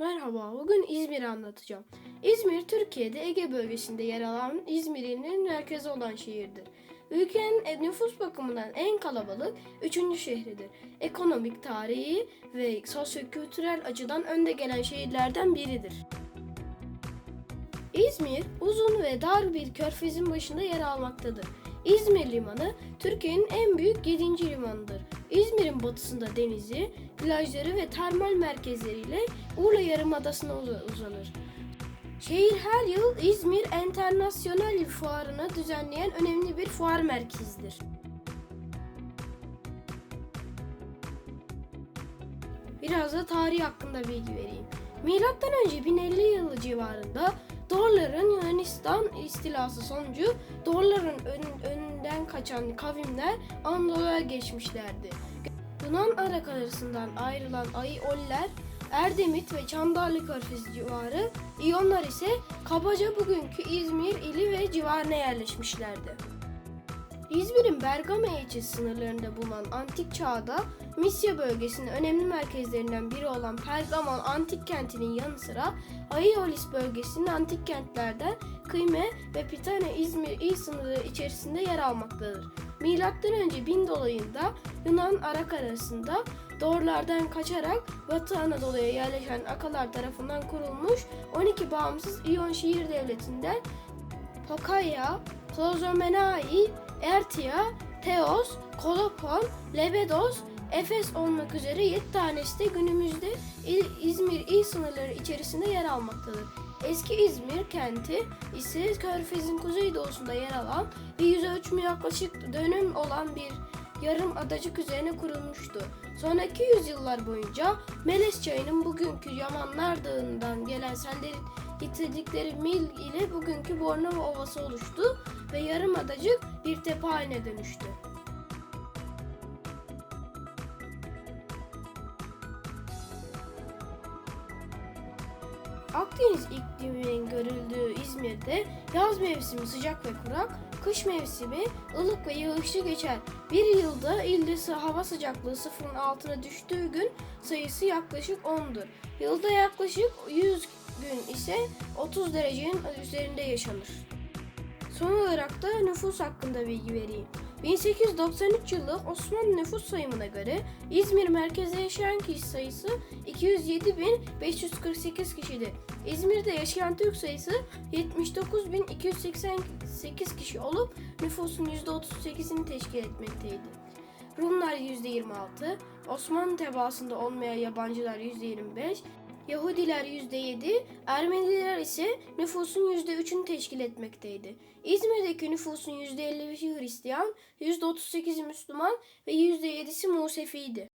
Merhaba, bugün İzmir'i anlatacağım. İzmir, Türkiye'de Ege bölgesinde yer alan İzmir'in merkezi olan şehirdir. Ülkenin nüfus bakımından en kalabalık üçüncü şehridir. Ekonomik, tarihi ve sosyokültürel açıdan önde gelen şehirlerden biridir. İzmir, uzun ve dar bir körfezin başında yer almaktadır. İzmir Limanı, Türkiye'nin en büyük 7. limanıdır. İzmir'in batısında denizi, plajları ve termal merkezleriyle Urla Yarımadası'na uza- uzanır. Şehir her yıl İzmir Enternasyonel Fuarı'nı düzenleyen önemli bir fuar merkezidir. Biraz da tarih hakkında bilgi vereyim. Milattan önce 1050 yılı civarında Dorların Yunanistan istilası sonucu Dorların ön- önünden kaçan kavimler Anadolu'ya geçmişlerdi. Yunan Arak arasından ayrılan Aioller, Erdemit ve Çandarlı Körfezi civarı, İyonlar ise kabaca bugünkü İzmir ili ve civarına yerleşmişlerdi. İzmir'in Bergama ilçesi sınırlarında bulunan antik çağda Misya bölgesinin önemli merkezlerinden biri olan Pergamon antik kentinin yanı sıra Aiolis bölgesinin antik kentlerden Kıyme ve Pitane İzmir il sınırı içerisinde yer almaktadır. Milattan önce 1000 dolayında Yunan Arak arasında Dorlardan kaçarak Batı Anadolu'ya yerleşen Akalar tarafından kurulmuş 12 bağımsız İyon şehir devletinden Pokaya, Klozomenai, Ertia, Teos, Kolopon, Lebedos, Efes olmak üzere 7 tanesi de günümüzde İl- İzmir il sınırları içerisinde yer almaktadır. Eski İzmir kenti ise Körfez'in kuzeydoğusunda yer alan ve yüz ölçümü yaklaşık dönüm olan bir yarım adacık üzerine kurulmuştu. Sonraki yüzyıllar boyunca Meles Çayı'nın bugünkü Yamanlar Dağı'ndan gelen sellerin getirdikleri mil ile bugünkü Bornova Ovası oluştu ve yarım adacık bir tepe haline dönüştü. Akdeniz ikliminin görüldüğü İzmir'de yaz mevsimi sıcak ve kurak, kış mevsimi ılık ve yağışlı geçer. Bir yılda ilde hava sıcaklığı sıfırın altına düştüğü gün sayısı yaklaşık 10'dur. Yılda yaklaşık 100 gün ise 30 derecenin üzerinde yaşanır. Son olarak da nüfus hakkında bilgi vereyim. 1893 yılı Osmanlı nüfus sayımına göre İzmir merkezde yaşayan kişi sayısı 207.548 kişidir. İzmir'de yaşayan Türk sayısı 79.288 kişi olup nüfusun %38'ini teşkil etmekteydi. Rumlar %26, Osmanlı tebaasında olmayan yabancılar %25, Yahudiler %7, Ermeniler ise nüfusun %3'ünü teşkil etmekteydi. İzmir'deki nüfusun %55'i Hristiyan, %38'i Müslüman ve %7'si Musefiydi.